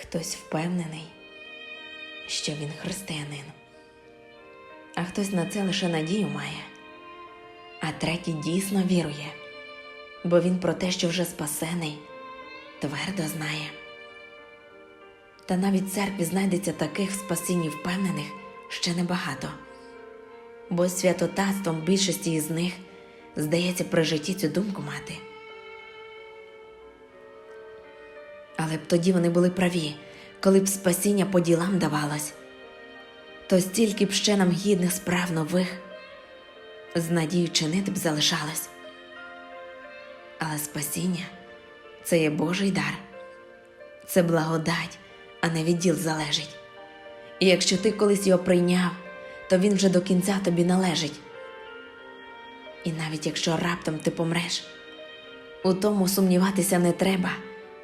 Хтось впевнений, що він християнин, а хтось на це лише надію має, а третій дійсно вірує, бо він про те, що вже спасений, твердо знає. Та навіть в церкві знайдеться таких в спасінні впевнених ще небагато, бо святотатством більшості із них здається при житті цю думку мати. Але б тоді вони були праві, коли б спасіння по ділам давалось, то стільки б ще нам гідних справ нових з надією чинити б залишалось. Але спасіння це є Божий дар, це благодать, а не від діл залежить. І якщо ти колись його прийняв, то він вже до кінця тобі належить. І навіть якщо раптом ти помреш, у тому сумніватися не треба,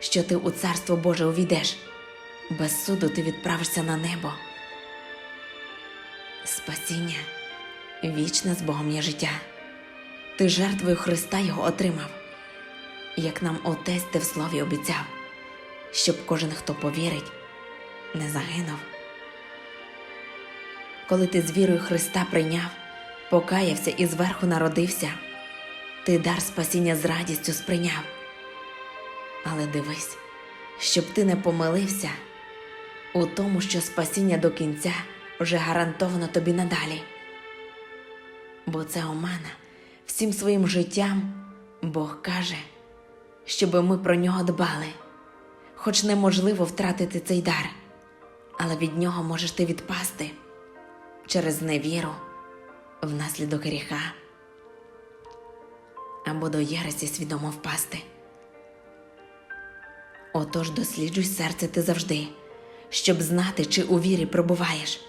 що ти у царство Боже увійдеш. Без суду ти відправишся на небо. Спасіння вічне з Богом є життя. Ти жертвою Христа його отримав, як нам Отець те в слові обіцяв, щоб кожен, хто повірить, не загинув. Коли ти з вірою Христа прийняв, покаявся і зверху народився, ти дар спасіння з радістю сприйняв. Але дивись, щоб ти не помилився у тому, що спасіння до кінця вже гарантовано тобі надалі. Бо це омана всім своїм життям Бог каже, щоби ми про нього дбали, хоч неможливо втратити цей дар, але від нього можеш ти відпасти через невіру внаслідок гріха або до єресі свідомо впасти. Отож досліджуй серце ти завжди, щоб знати, чи у вірі пробуваєш,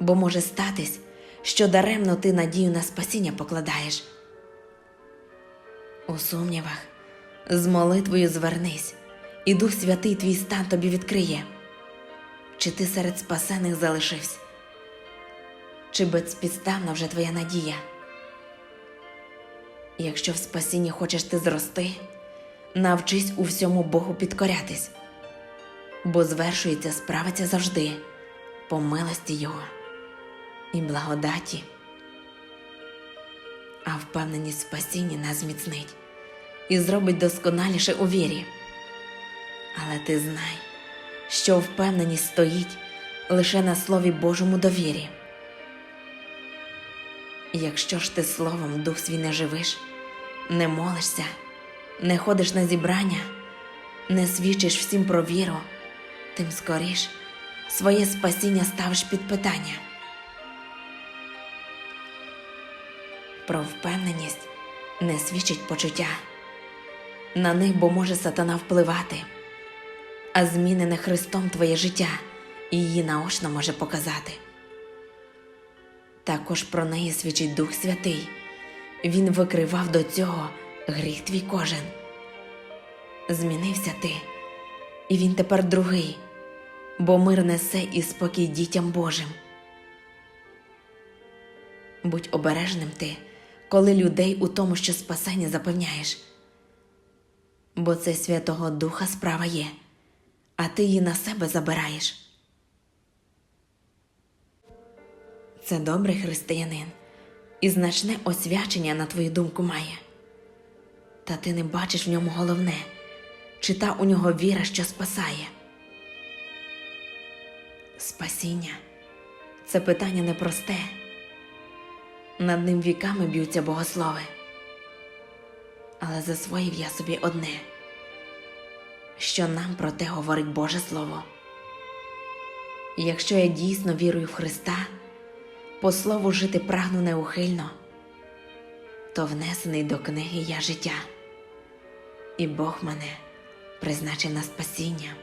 бо може статись, що даремно ти надію на спасіння покладаєш. У сумнівах з молитвою звернись, і Дух Святий твій стан тобі відкриє, чи ти серед спасених залишився, чи безпідставна вже твоя надія. Якщо в спасінні хочеш ти зрости, навчись у всьому Богу підкорятись, бо звершується справиться завжди по милості Його і благодаті, а впевненість в спасінні нас зміцнить і зробить досконаліше у вірі. Але ти знай, що впевненість стоїть лише на Слові Божому довірі. Якщо ж ти словом дух свій не живиш, не молишся, не ходиш на зібрання, не свідчиш всім про віру, тим скоріш своє спасіння ставиш під питання. Про впевненість не свідчить почуття, на них бо може сатана впливати, а змінене Христом твоє життя її наочно може показати. Також про неї свідчить Дух Святий. Він викривав до цього гріх твій кожен. Змінився ти, і він тепер другий, бо мир несе і спокій дітям Божим. Будь обережним ти, коли людей у тому, що спасення запевняєш, бо це Святого Духа справа є, а ти її на себе забираєш. Це добрий християнин і значне освячення, на твою думку, має. Та ти не бачиш в ньому головне, чи та у нього віра, що спасає. Спасіння це питання непросте. Над ним віками б'ються богослови. Але засвоїв я собі одне, що нам про те говорить Боже Слово. Якщо я дійсно вірую в Христа по слову жити прагну неухильно, то внесений до книги я життя, і Бог мене призначив на спасіння.